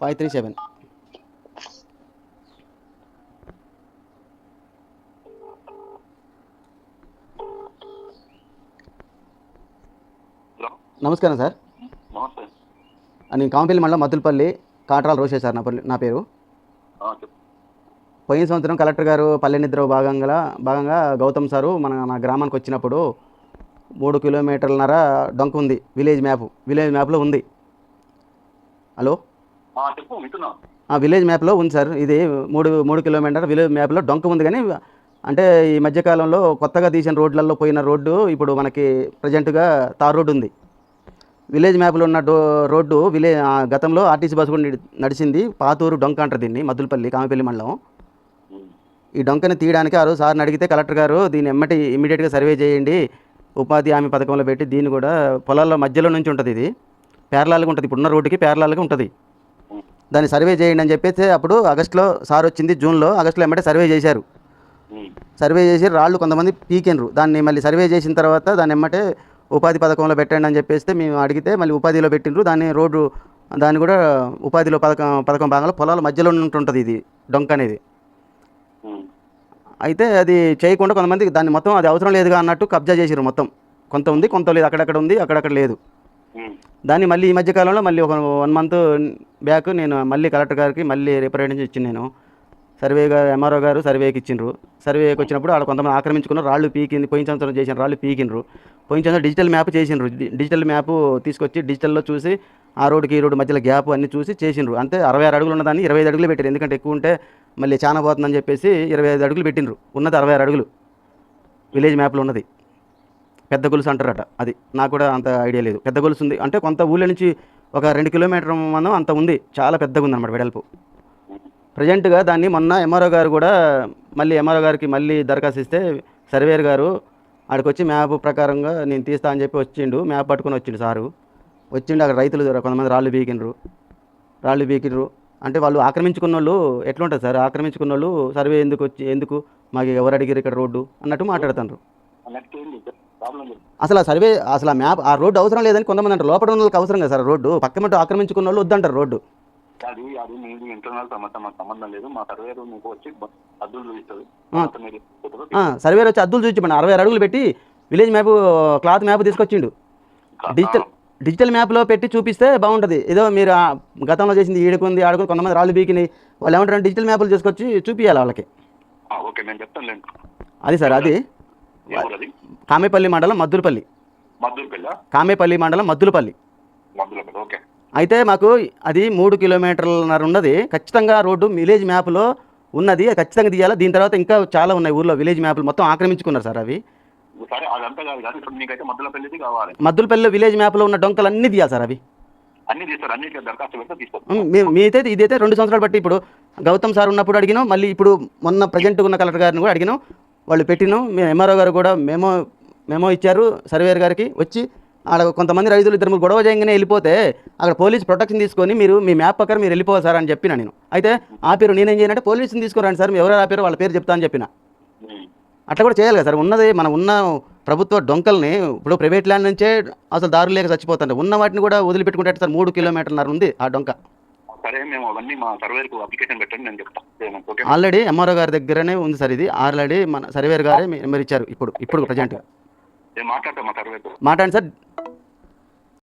Five three seven నమస్కారం sir. నేను కాంపల్లి మండలం మద్దులపల్లి కాట్రాల రోషే సార్ నా పల్లి నా పేరు. పోయిన సంవత్సరం కలెక్టర్ గారు పల్లె నిద్ర భాగంగా భాగంగా గౌతమ్ సారు మన నా గ్రామానికి వచ్చినప్పుడు మూడు కిలోమీటర్లన్నర డొంక ఉంది విలేజ్ మ్యాప్ విలేజ్ మ్యాప్లో ఉంది. హలో? చెప్పు విలేజ్ మ్యాప్లో ఉంది సార్. ఇది మూడు మూడు కిలోమీటర్ విలేజ్ మ్యాప్లో డొంక ఉంది కానీ అంటే ఈ మధ్యకాలంలో కొత్తగా తీసిన రోడ్లలో పోయిన రోడ్డు ఇప్పుడు మనకి ప్రజెంట్గా తార్ రోడ్డు ఉంది. విలేజ్ మ్యాప్లో ఉన్న రోడ్డు విలే గతంలో ఆర్టీసీ బస్సు కూడా నడి- నడిచింది. పాతూరు డొంక అంటారు దీన్ని మద్దులపల్లి కామపల్లి మండలం. ఈ డొంకని తీయడానికి ఆ రోజు సార్ని అడిగితే కలెక్టర్ గారు దీన్ని ఎమ్మటి ఇమ్మీడియట్గా సర్వే చేయండి. ఉపాధి హామీ పథకంలో పెట్టి దీన్ని కూడా పొలాల్లో మధ్యలో నుంచి ఉంటుంది ఇది. ప్యారలాల్గా ఉంటుంది. ఇప్పుడున్న రోడ్డుకి ప్యారలాల్గా ఉంటుంది. దాన్ని సర్వే చేయండి అని చెప్పేసి అప్పుడు ఆగస్టులో సార్ వచ్చింది జూన్లో ఆగస్టులో ఎమ్మటే సర్వే చేశారు. సర్వే చేసి రాళ్ళు కొంతమంది పీకినరు దాన్ని మళ్ళీ సర్వే చేసిన తర్వాత దాన్ని ఎమ్మటే ఉపాధి పథకంలో పెట్టండి అని చెప్పేస్తే మేము అడిగితే మళ్ళీ ఉపాధిలో పెట్టిండ్రు. దాన్ని రోడ్డు దాన్ని కూడా ఉపాధిలో పథకం పథకం భాగంలో పొలాల మధ్యలో ఉంటుంటుంది ఇది డొంక అనేది. అయితే అది చేయకుండా కొంతమంది దాన్ని మొత్తం అది అవసరం లేదుగా అన్నట్టు కబ్జా చేసిరు మొత్తం. కొంత ఉంది కొంత లేదు. అక్కడక్కడ ఉంది అక్కడక్కడ లేదు. దాన్ని మళ్ళీ ఈ మధ్య కాలంలో మళ్ళీ ఒక వన్ మంత్ బ్యాక్ నేను మళ్ళీ కలెక్టర్ గారికి మళ్ళీ రిప్రజెంటేషన్ ఇచ్చింది నేను. సర్వే గారు ఎంఆర్ఓ గారు సర్వేకి ఇచ్చిండ్రు. సర్వేకి వచ్చినప్పుడు వాళ్ళు కొంతమంది ఆక్రమించుకున్న రాళ్ళు పీకింది పోయిన సంవత్సరం చేసిన రాళ్ళు పీకిండ్రు. పోయిన సంవత్సరం డిజిటల్ మ్యాప్ చేసిండ్రు. డిజిటల్ మ్యాప్ తీసుకొచ్చి డిజిటల్లో చూసి ఆ రోడ్డుకి ఈ రోడ్డు మధ్యలో గ్యాప్ అన్ని చూసి చేసిండ్రు. అంతే అరవై ఆరు అడుగులు ఉన్నదాన్ని ఇరవై ఐదు అడుగులు పెట్టారు. ఎందుకంటే ఎక్కువ ఉంటే మళ్ళీ చాలా పోతుందని చెప్పేసి ఇరవై ఐదు అడుగులు పెట్టిండ్రు. ఉన్నది అరవై ఆరు అడుగులు. విలేజ్ మ్యాప్లో ఉన్నది. పెద్ద గొలుసు అంటారట. అది నాకు కూడా అంత ఐడియా లేదు. పెద్ద గొలుసు ఉంది. అంటే కొంత ఊళ్ళో నుంచి ఒక రెండు కిలోమీటర్ మనం అంత ఉంది. చాలా పెద్దగా ఉంది అనమాట వెడల్పు. ప్రజెంట్గా దాన్ని మొన్న ఎంఆర్ఓ గారు కూడా మళ్ళీ ఎంఆర్ఓ గారికి మళ్ళీ దరఖాస్తు ఇస్తే సర్వేయర్ గారు అక్కడికి వచ్చి మ్యాప్ ప్రకారంగా నేను తీస్తా అని చెప్పి వచ్చిండు. మ్యాప్ పట్టుకొని వచ్చిండు సారు. వచ్చిండు అక్కడ రైతులు కొంతమంది రాళ్ళు బీకిండ్రు. రాళ్ళు బీకిండ్రు. అంటే వాళ్ళు ఆక్రమించుకున్న వాళ్ళు ఎట్లుంటుంది సార్? ఆక్రమించుకున్న వాళ్ళు సర్వే ఎందుకు వచ్చి ఎందుకు? మాకు ఎవరు అడిగారు ఇక్కడ రోడ్డు? అన్నట్టు మాట్లాడుతున్నారు అసలు ఆ సర్వే అసలు ఆ మ్యాప్ ఆ రోడ్డు అవసరం లేదని కొంతమంది అంటారు. లోపల ఉన్న వాళ్ళకి అవసరం కదా సార్ రోడ్డు? పక్క మట్టు ఆక్రమించుకున్న వాళ్ళు వద్దంటారు రోడ్డు. అది అది మీది ఇంటర్నల్ సమస్య మాకు సంబంధం లేదు. మా సర్వేరు మీకు వచ్చి అద్దులు చూపిస్తుంది. సర్వేర్ వచ్చి అద్దులు చూపించమని అరవై అడుగులు పెట్టి విలేజ్ మ్యాప్ క్లాత్ మ్యాప్ తీసుకొచ్చిండు. తీసుకో. డిజిటల్ డిజిటల్ మ్యాప్లో పెట్టి చూపిస్తే బాగుంటుంది. ఏదో మీరు గతంలో చేసింది ఈడుకుంది ఆడుకుంది కొంతమంది రాళ్ళు బీకిని వాళ్ళు ఏమంటారు డిజిటల్ మ్యాప్లు తీసుకొచ్చి చూపించాలి వాళ్ళకి. ఓకే నేను చెప్తాను అది సార్ అది. కామేపల్లి మండలం మద్దులపల్లి. కామేపల్లి మండలం మద్దులపల్లి. అయితే మాకు అది మూడు కిలోమీటర్లన్నర ఉన్నది. ఖచ్చితంగా రోడ్డు విలేజ్ మ్యాప్లో ఉన్నది. ఖచ్చితంగా తీయాలి దీని తర్వాత ఇంకా చాలా ఉన్నాయి ఊర్లో విలేజ్ మ్యాప్లు మొత్తం ఆక్రమించుకున్నారు సార్ అవి. మద్దులపల్లిలో విలేజ్ మ్యాప్లో ఉన్న డొంకలు అన్నీ తీయాలి సార్ అవి. మీదైతే ఇదైతే రెండు సంవత్సరాలు బట్టి ఇప్పుడు గౌతమ్ సార్ ఉన్నప్పుడు అడిగినాం. మళ్ళీ ఇప్పుడు మొన్న ప్రజెంట్ ఉన్న కలెక్టర్ గారిని కూడా అడిగినాం. వాళ్ళు పెట్టినాం మేము ఎంఆర్ఓ గారు కూడా మెమో మెమో ఇచ్చారు సర్వేయర్ గారికి వచ్చి అక్కడ కొంతమంది రైతులు ఇద్దరు ముగ్గురు గొడవ చేయగానే వెళ్ళిపోతే అక్కడ పోలీస్ ప్రొటెక్షన్ తీసుకొని మీరు మీ మ్యాప్ ప్రకారం మీరు వెళ్ళిపోవాలి సార్ అని చెప్పిన నేను. అయితే ఆపారు నేనేం చేయనంటే పోలీసుని తీసుకురండి సార్ ఎవరు ఆపారు వాళ్ళ పేరు చెప్తా అని చెప్పిన. అట్లా కూడా చేయాలి కదా సార్ ఉన్నది మనం ఉన్న ప్రభుత్వ డొంకల్ని ఇప్పుడు ప్రైవేట్ ల్యాండ్ నుంచే అసలు దారులు లేక చచ్చిపోతారు ఉన్న వాటిని కూడా వదిలిపెట్టుకుంటే సార్ మూడు కిలోమీటర్లన్నర ఉంది ఆ డొంక. సరే మేము అవన్నీ మా సర్వేర్కు అప్లికేషన్ పెట్టండి నేను చెప్తాను ఆల్రెడీ ఎంఆర్ఓ గారి దగ్గరనే ఉంది సార్ ఇది. ఆల్రెడీ మన సర్వేర్ గారే నెంబర్ ఇచ్చారు ఇప్పుడు ఇప్పుడు ప్రజెంట్ నేను మాట్లాడతాను మా సర్వేతో మాట్లాడండి సార్.